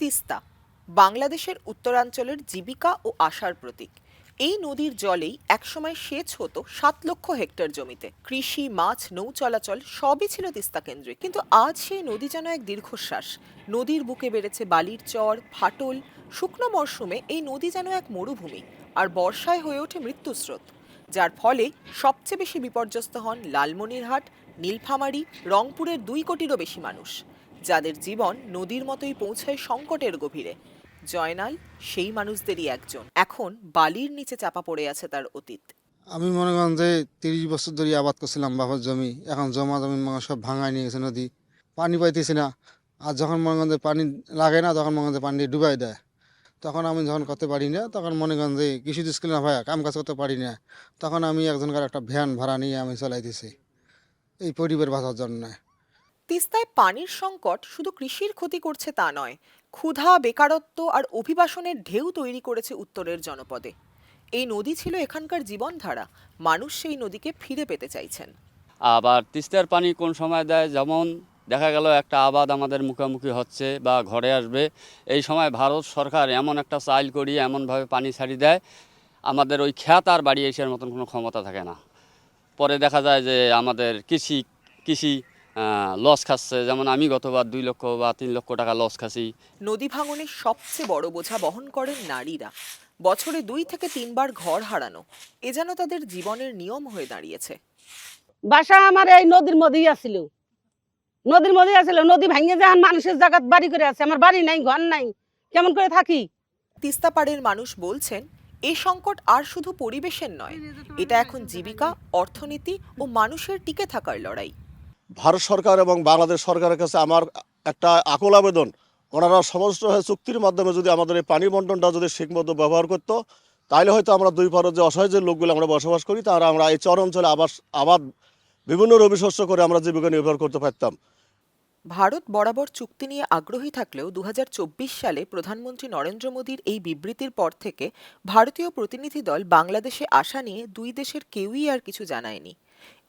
তিস্তা, বাংলাদেশের উত্তরাঞ্চলের জীবিকা ও আশার প্রতীক। এই নদীর জলেই একসময় সেচ হতো সাত লক্ষ হেক্টর জমিতে। কৃষি, মাছ, নৌ চলাচল সবই ছিল তিস্তা কেন্দ্রে। কিন্তু আজ সেই নদী যেন এক দীর্ঘশ্বাস। নদীর বুকে বেড়েছে বালির চর, ফাটল। শুকনো মরশুমে এই নদী যেন এক মরুভূমি আর বর্ষায় হয়ে ওঠে মৃত্যুস্রোত। যার ফলে সবচেয়ে বেশি বিপর্যস্ত হন লালমনিরহাট, নীলফামারী, রংপুরের দুই কোটিরও বেশি মানুষ। যাদের জীবন নদীর মতোই পৌঁছায় সংকটের গভীরে। জয়নাল, সেই মানুষদেরই একজন। এখন বালির নিচে চাপা পড়ে আছে তার অতীত। আমি মনে করেন যে তিরিশ বছর ধরে আবাদ করছিলাম বাবার জমি। এখন জমা জমি মনে সব ভাঙায় নিয়ে গেছে নদী। পানি পাইতেছি না। আর যখন মনে করেন পানি লাগে না, তখন মনে করেন পানি ডুবাই দেয়। তখন আমি যখন করতে পারি না, তখন মনে করেন যে কৃষি স্কুল না ভাই কাম কাজ করতে পারি না। তখন আমি একজনকার একটা ভ্যান ভাড়া নিয়ে আমি চালাইতেছি। এই পরিবার বাঁচার জন্য। তিস্তায় পানির সংকট শুধু কৃষির ক্ষতি করছে তা নয়, ক্ষুধা, বেকারত্ব আর অভিবাসনের ঢেউ তৈরি করেছে উত্তরের জনপদে। এই নদী ছিল এখানকার জীবনধারা, মানুষ সেই নদীকে ফিরে পেতে চাইছেন। আবার তিস্তার পানি কোন সময় দেয়? যেমন দেখা গেল একটা আবাদ আমাদের মুখোমুখি হচ্ছে বা ঘরে আসবে। এই সময় ভারত সরকার এমন একটা চাইল করিয়ে এমনভাবে পানি ছাড়ি দেয়, আমাদের ওই খ্যাত আর বাড়ি এসার মতন কোনো ক্ষমতা থাকে না। পরে দেখা যায় যে আমাদের কৃষি কৃষি লস খাচ্ছে। যেমন আমি গতবার দুই লক্ষ বা তিন লক্ষ টাকা লস খাচ্ছি। নদী ভাঙনের সবচেয়ে বড় বোঝা বহন করেন নারীরা। বছরে দুই থেকে তিনবার ঘর হারানো। এ যেন তাদের জীবনের নিয়ম হয়ে দাঁড়িয়েছে। বাসা আমার এই নদীর মধ্যেই আছিল। নদীর মধ্যেই আছিল। নদী ভাঙে যান মানুষের জায়গাত বাড়ি করে আছে। আমার বাড়ি নাই ঘর নাই। কেমন করে থাকি? তিস্তা পাড়ের মানুষ বলছেন এই সংকট আর শুধু পরিবেশের নয়। এটা এখন জীবিকা অর্থনীতি ও মানুষের টিকে থাকার লড়াই। ভারত সরকার এবং বাংলাদেশ সরকারের কাছে আমার একটা আকল আবেদন। ওনারা সমস্ত হয়ে চুক্তির মাধ্যমে যদি আমাদের এই পানি বন্টনটা যদি ঠিকমতো ব্যবহার করতো তাহলে হয়তো আমরা দুই পাড়ের যে অসহায় যে লোকগুলো আমরা বসবাস করি, তারা আমরা এই চর অঞ্চলে আবাস, আবাদ, বিভিন্ন রবি শস্য করে আমরা জীবিকা নির্ভর করতে পারতাম। ভারত বরাবর চুক্তি নিয়ে আগ্রহী থাকলেও দু হাজার চব্বিশ সালে প্রধানমন্ত্রী নরেন্দ্র মোদীর এই বিবৃতির পর থেকে ভারতীয় প্রতিনিধি দল বাংলাদেশে আসা নিয়ে দুই দেশের কেউই আর কিছু জানায়নি।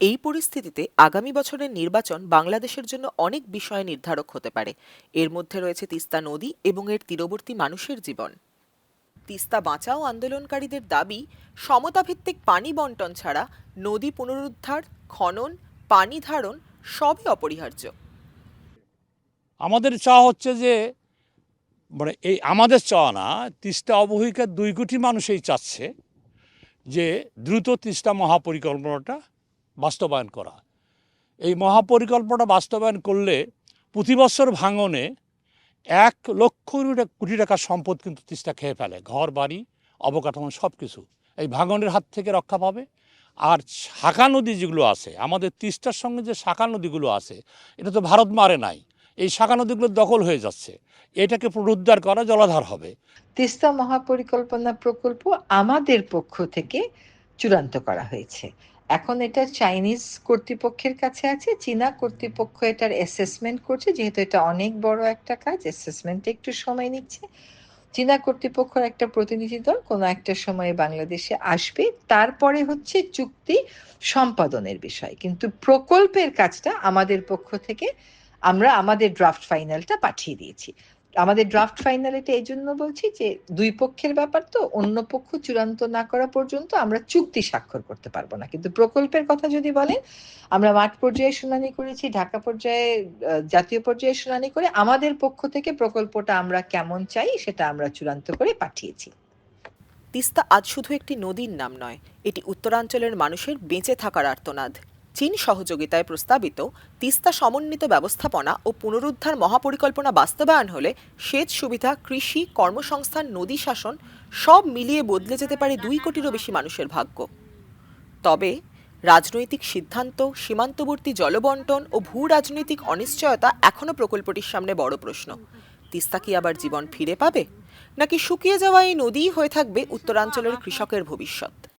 এই পরিস্থিতিতে আগামী বছরের নির্বাচন বাংলাদেশের জন্য অনেক বিষয় নির্ধারক হতে পারে। এর মধ্যে রয়েছে তিস্তা নদী এবং এর তীরবর্তী মানুষের জীবন। তিস্তা বাঁচাও আন্দোলনকারীদের দাবি, সমতাভিত্তিক পানি বন্টন ছাড়া নদী পুনরুদ্ধার, খনন, পানি ধারণ সবই অপরিহার্য। আমাদের চাওয়া হচ্ছে যে মানে এই আমাদের চাওয়া না, তিস্তা অবহিকার দুই কোটি মানুষই চাচ্ছে যে দ্রুত তিস্তা মহাপরিকল্পনাটা বাস্তবায়ন করা। এই মহাপরিকল্পনা বাস্তবায়ন করলে প্রতি বছর ভাঙনে এক লক্ষ কোটি টাকার সম্পদ কিন্তু তিস্তা খেয়ে ফেলে। ঘর, বাড়ি, অবকাঠামো সব কিছু এই ভাঙনের হাত থেকে রক্ষা পাবে। আর শাখা নদী যেগুলো আছে, আমাদের তিস্তার সঙ্গে যে শাখা নদীগুলো আছে, এটা তো ভারত মারে নাই। এই শাখা নদীগুলো দখল হয়ে যাচ্ছে। এটাকে পুনরুদ্ধার করা জলাধার হবে। তিস্তা মহাপরিকল্পনা প্রকল্প আমাদের পক্ষ থেকে চূড়ান্ত করা হয়েছে। এখন এটা চাইনিজ কর্তৃপক্ষের কাছে আছে, চীনা কর্তৃপক্ষ এটার অ্যাসেসমেন্ট করছে, যেহেতু এটা অনেক বড় একটা কাজ অ্যাসেসমেন্টে একটু সময় নিচ্ছে। চীনা কর্তৃপক্ষের একটা প্রতিনিধি দল কোনো একটা সময়ে বাংলাদেশে আসবে, তারপরে হচ্ছে চুক্তি সম্পাদনের বিষয়। কিন্তু প্রকল্পের কাজটা আমাদের পক্ষ থেকে আমরা আমাদের ড্রাফট ফাইনালটা পাঠিয়ে দিয়েছি। আমাদের ড্রাফট ফাইনাল এটা এই জন্য বলছি যে দুই পক্ষের ব্যাপার তো, অন্য পক্ষ চূড়ান্ত না করা পর্যন্ত আমরা চুক্তি স্বাক্ষর করতে পারব না। কিন্তু প্রকল্পের কথা যদি বলেন, আমরা মাঠ পর্যায়ে শুনানি করেছি, ঢাকা পর্যায়ে জাতীয় পর্যায়ে শুনানি করে আমাদের পক্ষ থেকে প্রকল্পটা আমরা কেমন চাই সেটা আমরা চূড়ান্ত করে পাঠিয়েছি। তিস্তা আজ শুধু একটি নদীর নাম নয়, এটি উত্তরাঞ্চলের মানুষের বেঁচে থাকার আর্তনাদ। চীন সহযোগিতায় প্রস্তাবিত তিস্তা সমন্বিত ব্যবস্থাপনা ও পুনরুদ্ধার মহাপরিকল্পনা বাস্তবায়ন হলে সেচ সুবিধা, কৃষি, কর্মসংস্থান, নদী শাসন সব মিলিয়ে বদলে যেতে পারে দুই কোটিরও বেশি মানুষের ভাগ্য। তবে রাজনৈতিক সিদ্ধান্ত, সীমান্তবর্তী জলবন্টন ও ভূ রাজনৈতিক অনিশ্চয়তা এখনও প্রকল্পটির সামনে বড় প্রশ্ন। তিস্তা কি আবার জীবন ফিরে পাবে? নাকি শুকিয়ে যাওয়া এই নদীই হয়ে থাকবে উত্তরাঞ্চলের কৃষকের ভবিষ্যৎ?